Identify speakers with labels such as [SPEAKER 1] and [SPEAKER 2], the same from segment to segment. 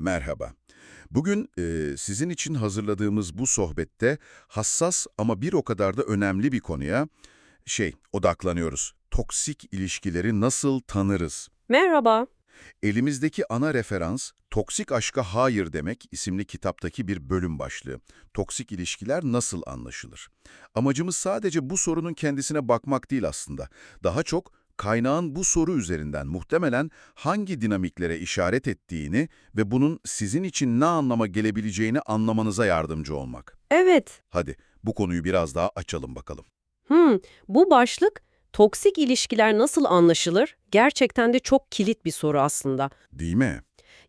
[SPEAKER 1] Merhaba. Bugün e, sizin için hazırladığımız bu sohbette hassas ama bir o kadar da önemli bir konuya şey odaklanıyoruz. Toksik ilişkileri nasıl tanırız?
[SPEAKER 2] Merhaba.
[SPEAKER 1] Elimizdeki ana referans Toksik Aşka Hayır Demek isimli kitaptaki bir bölüm başlığı. Toksik ilişkiler nasıl anlaşılır? Amacımız sadece bu sorunun kendisine bakmak değil aslında. Daha çok kaynağın bu soru üzerinden muhtemelen hangi dinamiklere işaret ettiğini ve bunun sizin için ne anlama gelebileceğini anlamanıza yardımcı olmak.
[SPEAKER 2] Evet.
[SPEAKER 1] Hadi bu konuyu biraz daha açalım bakalım.
[SPEAKER 2] Hmm, bu başlık toksik ilişkiler nasıl anlaşılır? Gerçekten de çok kilit bir soru aslında.
[SPEAKER 1] Değil mi?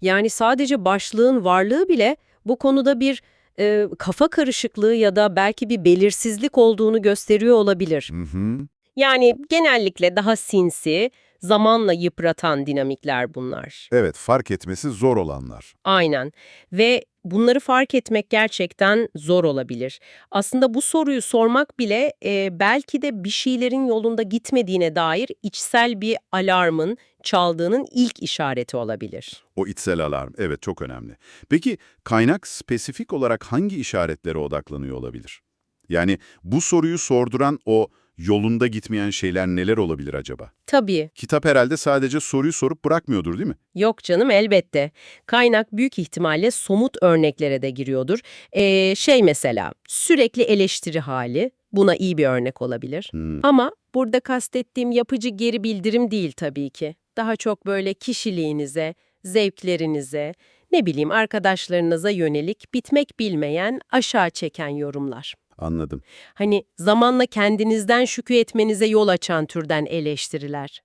[SPEAKER 2] Yani sadece başlığın varlığı bile bu konuda bir e, kafa karışıklığı ya da belki bir belirsizlik olduğunu gösteriyor olabilir.
[SPEAKER 1] Hı hı.
[SPEAKER 2] Yani genellikle daha sinsi, zamanla yıpratan dinamikler bunlar.
[SPEAKER 1] Evet, fark etmesi zor olanlar.
[SPEAKER 2] Aynen. Ve bunları fark etmek gerçekten zor olabilir. Aslında bu soruyu sormak bile e, belki de bir şeylerin yolunda gitmediğine dair içsel bir alarmın çaldığının ilk işareti olabilir.
[SPEAKER 1] O içsel alarm, evet çok önemli. Peki kaynak spesifik olarak hangi işaretlere odaklanıyor olabilir? Yani bu soruyu sorduran o yolunda gitmeyen şeyler neler olabilir acaba?
[SPEAKER 2] Tabii.
[SPEAKER 1] Kitap herhalde sadece soruyu sorup bırakmıyordur değil mi?
[SPEAKER 2] Yok canım elbette. Kaynak büyük ihtimalle somut örneklere de giriyordur. Ee, şey mesela sürekli eleştiri hali buna iyi bir örnek olabilir.
[SPEAKER 1] Hmm,
[SPEAKER 2] Ama burada kastettiğim yapıcı geri bildirim değil tabii ki. Daha çok böyle kişiliğinize, zevklerinize, ne bileyim arkadaşlarınıza yönelik bitmek bilmeyen, aşağı çeken yorumlar.
[SPEAKER 1] Anladım.
[SPEAKER 2] Hani zamanla kendinizden şükür etmenize yol açan türden eleştiriler.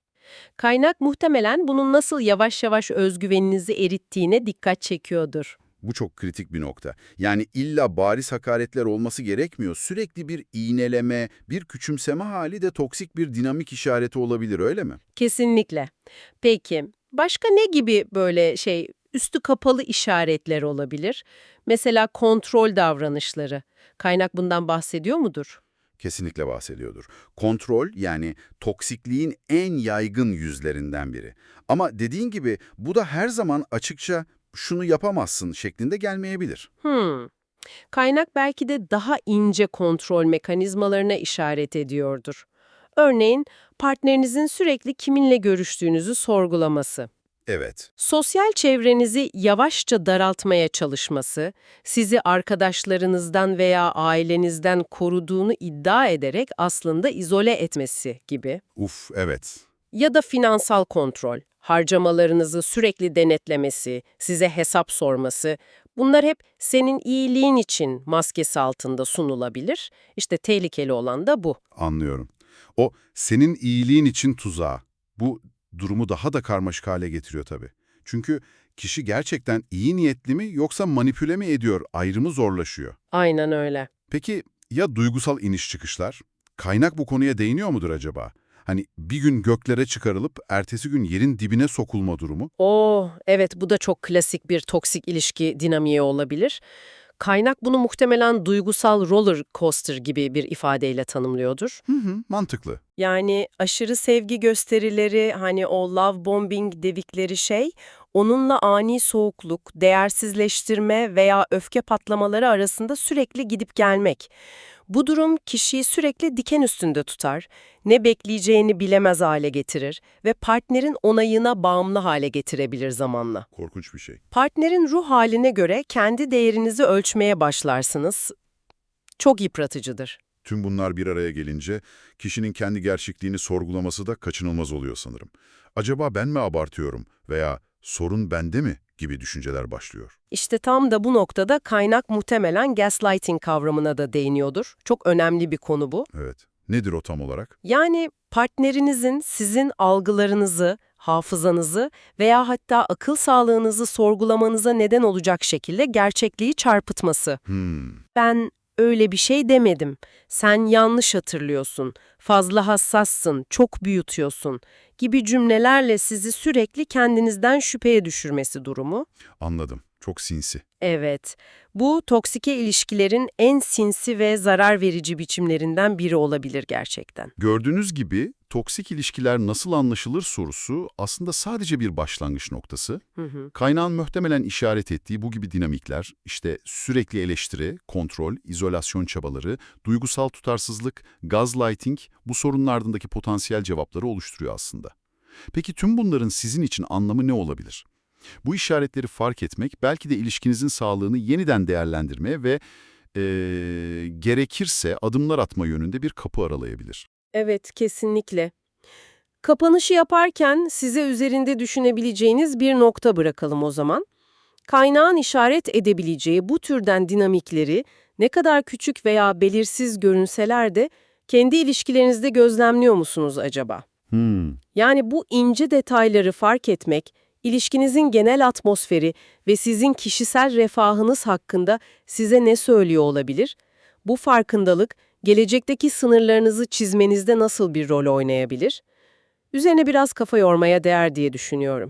[SPEAKER 2] Kaynak muhtemelen bunun nasıl yavaş yavaş özgüveninizi erittiğine dikkat çekiyordur.
[SPEAKER 1] Bu çok kritik bir nokta. Yani illa bariz hakaretler olması gerekmiyor. Sürekli bir iğneleme, bir küçümseme hali de toksik bir dinamik işareti olabilir öyle mi?
[SPEAKER 2] Kesinlikle. Peki, başka ne gibi böyle şey üstü kapalı işaretler olabilir? Mesela kontrol davranışları. Kaynak bundan bahsediyor mudur?
[SPEAKER 1] Kesinlikle bahsediyordur. Kontrol yani toksikliğin en yaygın yüzlerinden biri. Ama dediğin gibi bu da her zaman açıkça şunu yapamazsın şeklinde gelmeyebilir.
[SPEAKER 2] Hmm. Kaynak belki de daha ince kontrol mekanizmalarına işaret ediyordur. Örneğin partnerinizin sürekli kiminle görüştüğünüzü sorgulaması.
[SPEAKER 1] Evet,
[SPEAKER 2] Sosyal çevrenizi yavaşça daraltmaya çalışması, sizi arkadaşlarınızdan veya ailenizden koruduğunu iddia ederek aslında izole etmesi gibi.
[SPEAKER 1] uf evet.
[SPEAKER 2] Ya da finansal kontrol, harcamalarınızı sürekli denetlemesi, size hesap sorması, bunlar hep senin iyiliğin için maskesi altında sunulabilir. İşte tehlikeli olan da bu.
[SPEAKER 1] Anlıyorum. O senin iyiliğin için tuzağı. Bu durumu daha da karmaşık hale getiriyor tabii. Çünkü kişi gerçekten iyi niyetli mi yoksa manipüle mi ediyor ayrımı zorlaşıyor.
[SPEAKER 2] Aynen öyle.
[SPEAKER 1] Peki ya duygusal iniş çıkışlar? Kaynak bu konuya değiniyor mudur acaba? Hani bir gün göklere çıkarılıp ertesi gün yerin dibine sokulma durumu?
[SPEAKER 2] Oo, evet bu da çok klasik bir toksik ilişki dinamiği olabilir. Kaynak bunu muhtemelen duygusal roller coaster gibi bir ifadeyle tanımlıyordur.
[SPEAKER 1] Hı hı, mantıklı.
[SPEAKER 2] Yani aşırı sevgi gösterileri, hani o love bombing dedikleri şey, onunla ani soğukluk, değersizleştirme veya öfke patlamaları arasında sürekli gidip gelmek. Bu durum kişiyi sürekli diken üstünde tutar, ne bekleyeceğini bilemez hale getirir ve partnerin onayına bağımlı hale getirebilir zamanla.
[SPEAKER 1] Korkunç bir şey.
[SPEAKER 2] Partnerin ruh haline göre kendi değerinizi ölçmeye başlarsınız. Çok yıpratıcıdır.
[SPEAKER 1] Tüm bunlar bir araya gelince kişinin kendi gerçekliğini sorgulaması da kaçınılmaz oluyor sanırım. Acaba ben mi abartıyorum veya sorun bende mi gibi düşünceler başlıyor.
[SPEAKER 2] İşte tam da bu noktada kaynak muhtemelen gaslighting kavramına da değiniyordur. Çok önemli bir konu bu.
[SPEAKER 1] Evet. Nedir o tam olarak?
[SPEAKER 2] Yani partnerinizin sizin algılarınızı, hafızanızı veya hatta akıl sağlığınızı sorgulamanıza neden olacak şekilde gerçekliği çarpıtması.
[SPEAKER 1] Hmm,
[SPEAKER 2] Ben öyle bir şey demedim. Sen yanlış hatırlıyorsun. Fazla hassassın, çok büyütüyorsun gibi cümlelerle sizi sürekli kendinizden şüpheye düşürmesi durumu.
[SPEAKER 1] anladım. Çok sinsi.
[SPEAKER 2] Evet, bu toksike ilişkilerin en sinsi ve zarar verici biçimlerinden biri olabilir gerçekten.
[SPEAKER 1] Gördüğünüz gibi toksik ilişkiler nasıl anlaşılır sorusu aslında sadece bir başlangıç noktası.
[SPEAKER 2] Hı hı.
[SPEAKER 1] Kaynağın muhtemelen işaret ettiği bu gibi dinamikler, işte sürekli eleştiri, kontrol, izolasyon çabaları, duygusal tutarsızlık, gaslighting bu sorunun ardındaki potansiyel cevapları oluşturuyor aslında. Peki tüm bunların sizin için anlamı ne olabilir? Bu işaretleri fark etmek belki de ilişkinizin sağlığını yeniden değerlendirmeye ve eee, gerekirse adımlar atma yönünde bir kapı aralayabilir.
[SPEAKER 2] Evet, kesinlikle. Kapanışı yaparken size üzerinde düşünebileceğiniz bir nokta bırakalım o zaman. Kaynağın işaret edebileceği bu türden dinamikleri ne kadar küçük veya belirsiz görünseler de kendi ilişkilerinizde gözlemliyor musunuz acaba?
[SPEAKER 1] Hmm.
[SPEAKER 2] Yani bu ince detayları fark etmek, ilişkinizin genel atmosferi ve sizin kişisel refahınız hakkında size ne söylüyor olabilir? Bu farkındalık, gelecekteki sınırlarınızı çizmenizde nasıl bir rol oynayabilir? Üzerine biraz kafa yormaya değer diye düşünüyorum.